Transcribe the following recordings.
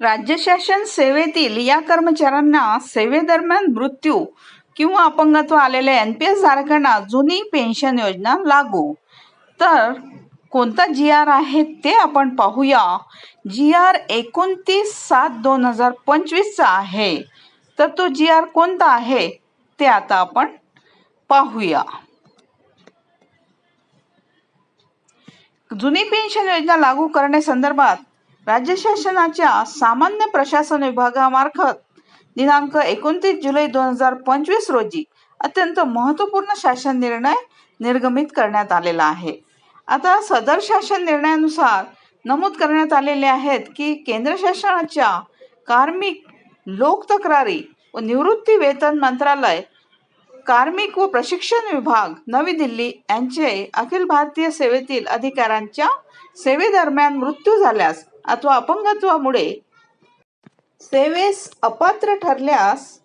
राज्य शासन सेवेतील या कर्मचाऱ्यांना सेवेदरम्यान मृत्यू किंवा अपंगत्व आलेल्या एन पी एस धारकांना जुनी पेन्शन योजना लागू. तर कोणता जी आर आहे ते आपण पाहूया. जी आर एकोणतीस सात दोन हजार पंचवीसचा आहे. तर तो जी आर कोणता आहे ते आता आपण पाहूया. जुनी पेन्शन योजना लागू करण्यासंदर्भात राज्य शासनाच्या सामान्य प्रशासन विभागामार्फत दिनांक एकोणतीस जुलै दोन हजार पंचवीस रोजी अत्यंत महत्त्वपूर्ण शासन निर्णय निर्गमित करण्यात आलेला आहे. आता सदर शासन निर्णयानुसार नमूद करण्यात आलेले आहेत की केंद्र शासनाच्या कार्मिक लोक तक्रारी व निवृत्ती वेतन मंत्रालय कार्मिक व प्रशिक्षण विभाग नवी दिल्ली यांचे अखिल भारतीय सेवेतील अधिकाऱ्यांच्या सेवेदरम्यान मृत्यू झाल्यास अथवा अपंगत्वामुळे सेवेस अपात्र ठरल्यास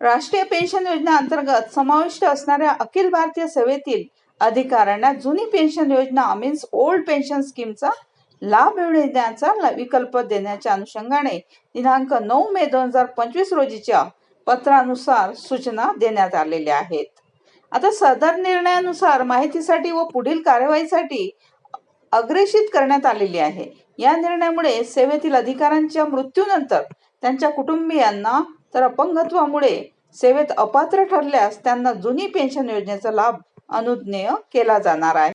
राष्ट्रीय पेन्शन योजना अंतर्गत समाविष्ट असणाऱ्या अखिल भारतीय सेवेतील अधिकाऱ्यांना जुनी पेन्शन योजना मीन्स ओल्ड पेन्शन स्कीमचा लाभ मिळण्याचा विकल्प देण्याच्या अनुषंगाने दिनांक नऊ मे दोन हजार पंचवीस रोजीच्या पत्रानुसार सूचना देण्यात आलेल्या आहेत. आता सदर निर्णयानुसार माहितीसाठी व पुढील कार्यवाहीसाठी अग्रेषित करण्यात आलेली आहे. या निर्णयामुळे सेवेतील अधिकाऱ्यांच्या मृत्यूनंतर त्यांच्या कुटुंबियांना तर अपंगत्वामुळे सेवेत अपात्र ठरल्यास त्यांना जुनी पेन्शन योजनेचा लाभ अनुज्ञेय केला जाणार आहे.